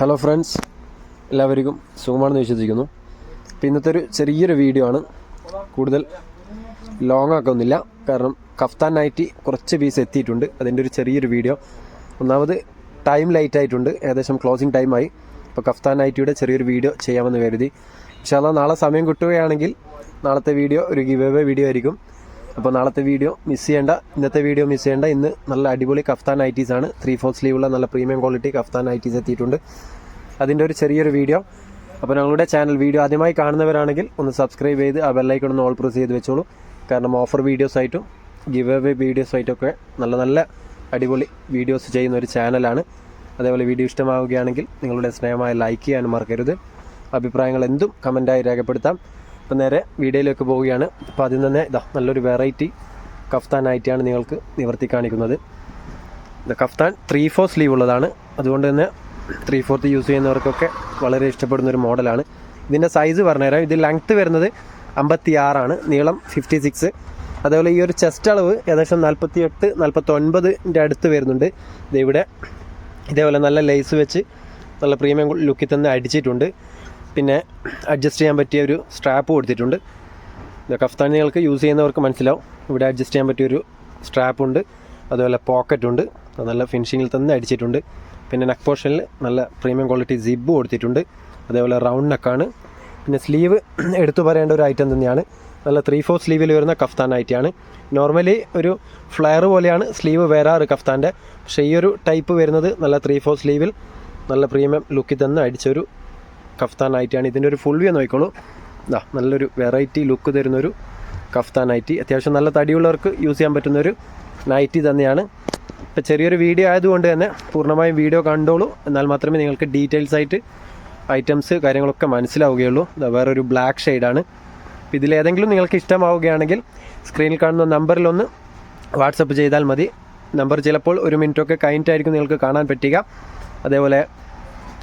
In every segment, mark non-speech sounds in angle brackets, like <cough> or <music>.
Hello friends എല്ലാവർക്കും സുഖമാണെന്ന് വിശ്വസിക്കുന്നു. അപ്പോൾ ഇന്നത്തെ ഒരു ചെറിയൊരു വീഡിയോ ആണ്. കൂടുതൽ ലോങ് ആക്കൊന്നുമില്ല കാരണം കഫ്താൻ നൈറ്റി കുറച്ച് പീസ് എത്തിയിട്ടുണ്ട്. അതിന്റെ ഒരു ചെറിയൊരു വീഡിയോ ഒന്നാമത് ടൈം ലൈറ്റ് ആയിട്ടുണ്ട്. ഏകദേശം ക്ലോസിങ് ടൈമായി അപ്പോൾ കഫ്താൻ നൈറ്റിയുടെ ചെറിയൊരു വീഡിയോ ചെയ്യാമെന്ന് കരുതി. പക്ഷേ അതാ നാളെ സമയം കിട്ടുകയാണെങ്കിൽ നാളത്തെ വീഡിയോ ഒരു ഗിവ് വീഡിയോ ആയിരിക്കും. അപ്പോൾ നാളത്തെ വീഡിയോ മിസ് ചെയ്യേണ്ട. ഇന്നത്തെ വീഡിയോ മിസ് ചെയ്യേണ്ട. ഇന്ന് നല്ല അടിപൊളി കഫ്താൻ ഐറ്റീസ് ആണ്. ത്രീ ഫോർ സ്ലീവുള്ള നല്ല പ്രീമിയം ക്വാളിറ്റി കഫ്താൻ ഐറ്റീസ് എത്തിയിട്ടുണ്ട്. അതിന്റെ ഒരു ചെറിയൊരു വീഡിയോ. അപ്പോൾ ഞങ്ങളുടെ ചാനൽ വീഡിയോ ആദ്യമായി കാണുന്നവരാണെങ്കിൽ ഒന്ന് സബ്സ്ക്രൈബ് ചെയ്ത് ആ ബെല്ലൈക്കൺ ഒന്ന് ഓൾ പ്രസ് ചെയ്ത് വെച്ചോളൂ. കാരണം ഓഫർ വീഡിയോസ് ആയിട്ടും ഗിവ് അവേ വീഡിയോസ് ആയിട്ടൊക്കെ നല്ല നല്ല അടിപൊളി വീഡിയോസ് ചെയ്യുന്ന ഒരു ചാനലാണ് അതേപോലെ വീഡിയോ ഇഷ്ടമാവുകയാണെങ്കിൽ നിങ്ങളുടെ സ്നേഹമായി ലൈക്ക് ചെയ്യാനും മറക്കരുത്. അഭിപ്രായങ്ങൾ എന്തും കമന്റായി രേഖപ്പെടുത്താം. അപ്പോൾ നേരെ വീഡിയോയിലേക്ക് പോവുകയാണ്. അപ്പോൾ അതിൽ തന്നെ ഇതാ നല്ലൊരു വെറൈറ്റി കഫ്താനായിട്ടാണ് നിങ്ങൾക്ക് നിവർത്തി കാണിക്കുന്നത്. ഇത് കഫ്താൻ ത്രീ ഫോർ സ്ലീവ് ഉള്ളതാണ്. അതുകൊണ്ട് തന്നെ ത്രീ ഫോർത്ത് യൂസ് ചെയ്യുന്നവർക്കൊക്കെ വളരെ ഇഷ്ടപ്പെടുന്ന ഒരു മോഡലാണ് ഇതിന്റെ സൈസ് പറഞ്ഞുതരാം ഇത് ലെങ്ത്ത് വരുന്നത് അമ്പത്തി ആറാണ് നീളം ഫിഫ്റ്റി സിക്സ് അതേപോലെ ഈ ഒരു ചെസ്റ്റ് അളവ് ഏകദേശം നാൽപ്പത്തി എട്ട് നാൽപ്പത്തൊൻപതിന്റെ അടുത്ത് വരുന്നുണ്ട്. ഇതിവിടെ ഇതേപോലെ നല്ല ലേസ് വെച്ച് നല്ല പ്രീമിയം ലുക്കിൽ തന്നെ അടിച്ചിട്ടുണ്ട്. പിന്നെ അഡ്ജസ്റ്റ് ചെയ്യാൻ പറ്റിയ ഒരു സ്ട്രാപ്പ് കൊടുത്തിട്ടുണ്ട്. ഇത് കഫ്താൻ നിങ്ങൾക്ക് യൂസ് ചെയ്യുന്നവർക്ക് മനസ്സിലാവും. ഇവിടെ അഡ്ജസ്റ്റ് ചെയ്യാൻ പറ്റിയൊരു സ്ട്രാപ്പുണ്ട് അതുപോലെ പോക്കറ്റ് ഉണ്ട്. അത് നല്ല ഫിനിഷിങ്ങിൽ തന്നെ അടിച്ചിട്ടുണ്ട്. പിന്നെ നെക്ക് പോർഷനിൽ നല്ല പ്രീമിയം ക്വാളിറ്റി സിബ് കൊടുത്തിട്ടുണ്ട്. അതേപോലെ റൗണ്ട് നെക്കാണ് പിന്നെ സ്ലീവ് <clears throat> എടുത്തു പറയേണ്ട ഒരു ഐറ്റം തന്നെയാണ്. നല്ല ത്രീ ഫോർ സ്ലീവിൽ വരുന്ന കഫ്താൻ ആയിട്ടാണ് നോർമലി ഒരു ഫ്ലയർ പോലെയാണ് സ്ലീവ് വരാറ് കഫ്താന്റെ. പക്ഷേ ഈ ഒരു ടൈപ്പ് വരുന്നത് നല്ല ത്രീ ഫോർ സ്ലീവിൽ നല്ല പ്രീമിയം ലുക്കിൽ തന്നെ അടിച്ചൊരു കഫ്താൻ നൈറ്റിയാണ് ഇതിന്റെ ഒരു ഫുൾ വ്യൂ നോക്കിക്കോളൂ. ഇതാ നല്ലൊരു വെറൈറ്റി ലുക്ക് തരുന്നൊരു കഫ്താൻ നൈറ്റി അത്യാവശ്യം നല്ല തടിയുള്ളവർക്ക് യൂസ് ചെയ്യാൻ പറ്റുന്നൊരു നൈറ്റി തന്നെയാണ്. ഇപ്പോൾ ചെറിയൊരു വീഡിയോ ആയതുകൊണ്ട് തന്നെ പൂർണമായും വീഡിയോ കണ്ടോളൂ. എന്നാൽ മാത്രമേ നിങ്ങൾക്ക് ഡീറ്റെയിൽസ് ആയിട്ട് ഐറ്റംസ് കാര്യങ്ങളൊക്കെ മനസ്സിലാവുകയുള്ളൂ. വേറൊരു ബ്ലാക്ക് ഷെയ്ഡാണ് അപ്പോൾ ഇതിലേതെങ്കിലും നിങ്ങൾക്ക് ഇഷ്ടമാവുകയാണെങ്കിൽ സ്ക്രീനിൽ കാണുന്ന നമ്പറിലൊന്ന് വാട്സപ്പ് ചെയ്താൽ മതി. നമ്പർ ചിലപ്പോൾ ഒരു മിനിറ്റൊക്കെ കഴിഞ്ഞിട്ടായിരിക്കും നിങ്ങൾക്ക് കാണാൻ പറ്റുക. അതേപോലെ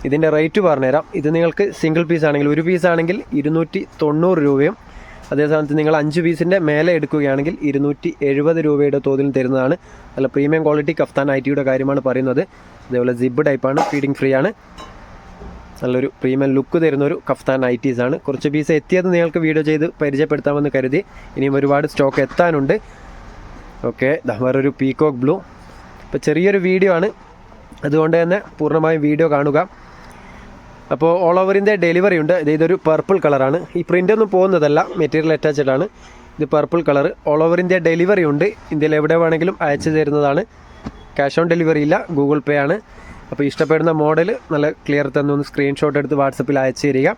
ഇതിന്റെ റേറ്റ് പറഞ്ഞുതരാം. ഇത് നിങ്ങൾക്ക് സിംഗിൾ പീസ് ആണെങ്കിൽ ഒരു പീസ് ആണെങ്കിൽ ഇരുന്നൂറ്റി തൊണ്ണൂറ് രൂപയും അതേ സ്ഥാനത്ത് നിങ്ങൾ അഞ്ച് പീസിന്റെ മേലെ എടുക്കുകയാണെങ്കിൽ ഇരുന്നൂറ്റി എഴുപത് രൂപയുടെ തോതിൽ തരുന്നതാണ്. നല്ല പ്രീമിയം ക്വാളിറ്റി കഫ്താൻ ഐറ്റിയുടെ കാര്യമാണ് പറയുന്നത്. അതേപോലെ സിബ് ടൈപ്പാണ് ഫീഡിങ് ഫ്രീ ആണ്. നല്ലൊരു പ്രീമിയം ലുക്ക് തരുന്ന ഒരു കഫ്താൻ ഐറ്റീസ് ആണ്. കുറച്ച് പീസ് എത്തിയത് നിങ്ങൾക്ക് വീഡിയോ ചെയ്ത് പരിചയപ്പെടുത്താമെന്ന് കരുതി. ഇനിയും ഒരുപാട് സ്റ്റോക്ക് എത്താനുണ്ട്. ഓക്കെ വേറൊരു പീകോക്ക് ബ്ലൂ ഇപ്പോൾ ചെറിയൊരു വീഡിയോ ആണ്. അതുകൊണ്ട് തന്നെ പൂർണമായും വീഡിയോ കാണുക. അപ്പോൾ ഓൾ ഓവറിന്റെ ഡെലിവറി ഉണ്ട്. ഇത് ഇതൊരു പർപ്പിൾ കളറാണ് ഈ പ്രിന്റ് ഒന്നും പോകുന്നതല്ല. മെറ്റീരിയൽ അറ്റാച്ച്ഡ് ആണ്. ഇത് purple colour all India delivery ഉണ്ട്. ഇന്ത്യയിൽ എവിടെ വേണമെങ്കിലും അയച്ചു തരുന്നതാണ്. ക്യാഷ് ഓൺ ഡെലിവറി ഇല്ല. ഗൂഗിൾ പേ ആണ്. അപ്പോൾ ഇഷ്ടപ്പെടുന്ന മോഡൽ നല്ല ക്ലിയർ തന്നെ. ഒന്ന് സ്ക്രീൻഷോട്ട് എടുത്ത് വാട്സപ്പിൽ അയച്ചു തരിക.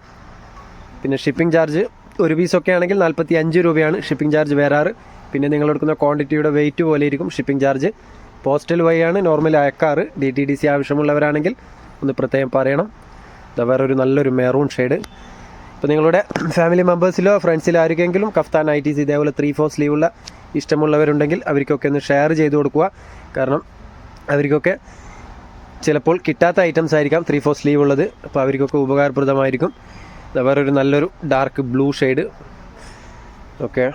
പിന്നെ ഷിപ്പിംഗ് ചാർജ് ഒരു പീസൊക്കെ ആണെങ്കിൽ നാൽപ്പത്തി അഞ്ച് രൂപയാണ് ഷിപ്പിംഗ് ചാർജ് വരാറ്. പിന്നെ നിങ്ങൾ എടുക്കുന്ന ക്വാണ്ടിറ്റിയുടെ വെയിറ്റ് പോലെ ഇരിക്കും ഷിപ്പിംഗ് ചാർജ് പോസ്റ്റൽ വഴിയാണ്. നോർമലി അയക്കാറ്. ഡി ടി ഡി സി ആവശ്യമുള്ളവരാണെങ്കിൽ ഒന്ന് പ്രത്യേകം പറയണം. ഇതാ ഒരു നല്ലൊരു മെറൂൺ ഷെയ്ഡ് ഇപ്പോൾ നിങ്ങളുടെ ഫാമിലി മെമ്പേഴ്സിലോ ഫ്രണ്ട്സിലോ ആർക്കെങ്കിലും കഫ്താൻ ഐ ടി സി ഇതേപോലെ ത്രീ ഫോർ സ്ലീവുള്ള ഇഷ്ടമുള്ളവരുണ്ടെങ്കിൽ അവർക്കൊക്കെ ഒന്ന് ഷെയർ ചെയ്ത് കൊടുക്കുക. കാരണം അവർക്കൊക്കെ ചിലപ്പോൾ കിട്ടാത്ത ഐറ്റംസ് ആയിരിക്കാം ത്രീ ഫോർ സ്ലീവ് ഉള്ളത്. അപ്പോൾ അവർക്കൊക്കെ ഉപകാരപ്രദമായിരിക്കും. വേറൊരു നല്ലൊരു ഡാർക്ക് ബ്ലൂ ഷെയ്ഡ് ഓക്കെ.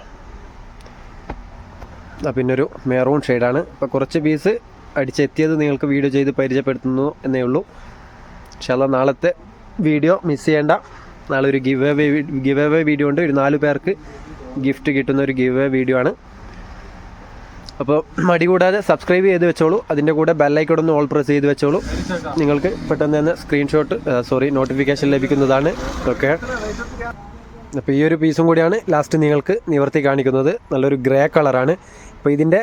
പിന്നെ ഒരു മെറൂൺ ഷെയ്ഡാണ് അപ്പോൾ കുറച്ച് പീസ് അടിച്ചെത്തിയത് നിങ്ങൾക്ക് വീഡിയോ ചെയ്ത് പരിചയപ്പെടുത്തുന്നു എന്നേ ഉള്ളൂ. ചില നാളത്തെ വീഡിയോ മിസ് ചെയ്യേണ്ട. നാളെ ഒരു give away give away video ഉണ്ട്. ഒരു നാല് പേർക്ക് ഗിഫ്റ്റ് കിട്ടുന്ന ഒരു ഗിവ് അവേ വീഡിയോ ആണ്. അപ്പോൾ മടി കൂടാതെ സബ്സ്ക്രൈബ് ചെയ്ത് വെച്ചോളൂ. അതിന്റെ കൂടെ ബെല്ലൈക്കോടൊന്ന് ഓൾ പ്രസ് ചെയ്ത് വെച്ചോളൂ. നിങ്ങൾക്ക് പെട്ടെന്ന് തന്നെ സ്ക്രീൻഷോട്ട് സോറി നോട്ടിഫിക്കേഷൻ ലഭിക്കുന്നതാണ്. ഓക്കെ അപ്പോൾ ഈ ഒരു പീസും കൂടിയാണ് ലാസ്റ്റ് നിങ്ങൾക്ക് നിവർത്തി കാണിക്കുന്നത്. നല്ലൊരു ഗ്രേ കളറാണ് അപ്പോൾ ഇതിന്റെ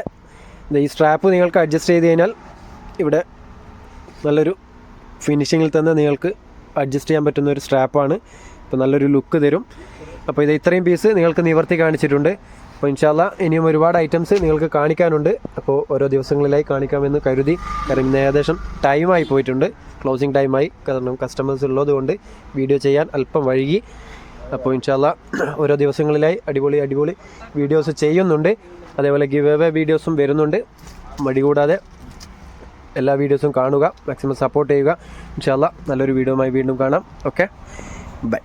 ഈ സ്ട്രാപ്പ് നിങ്ങൾക്ക് അഡ്ജസ്റ്റ് ചെയ്ത് കഴിഞ്ഞാൽ ഇവിടെ നല്ലൊരു ഫിനിഷിങ്ങിൽ തന്നെ നിങ്ങൾക്ക് അഡ്ജസ്റ്റ് ചെയ്യാൻ പറ്റുന്ന ഒരു സ്ട്രാപ്പാണ് അപ്പോൾ നല്ലൊരു ലുക്ക് തരും. അപ്പോൾ ഇത് ഇത്രയും പീസ് നിങ്ങൾക്ക് നിവർത്തി കാണിച്ചിട്ടുണ്ട്. അപ്പോൾ ഇൻഷാല്ല ഇനിയും ഒരുപാട് ഐറ്റംസ് നിങ്ങൾക്ക് കാണിക്കാനുണ്ട്. അപ്പോൾ ഓരോ ദിവസങ്ങളിലായി കാണിക്കാമെന്ന് കരുതി. കാരണം ഇന്ന് ഏകദേശം ടൈമായി പോയിട്ടുണ്ട്. ക്ലോസിങ് ടൈമായി കാരണം കസ്റ്റമേഴ്സ് ഉള്ളതുകൊണ്ട് വീഡിയോ ചെയ്യാൻ അല്പം വൈകി. അപ്പോൾ ഇൻഷാല്ല ഓരോ ദിവസങ്ങളിലായി അടിപൊളി അടിപൊളി വീഡിയോസ് ചെയ്യുന്നുണ്ട്. അതേപോലെ ഗിവ് അവേ വീഡിയോസും വരുന്നുണ്ട്. മടി കൂടാതെ എല്ലാ വീഡിയോസും കാണുക മാക്സിമം സപ്പോർട്ട് ചെയ്യുക. ഇൻഷാല്ല നല്ലൊരു വീഡിയോയുമായി വീണ്ടും കാണാം. Okay bye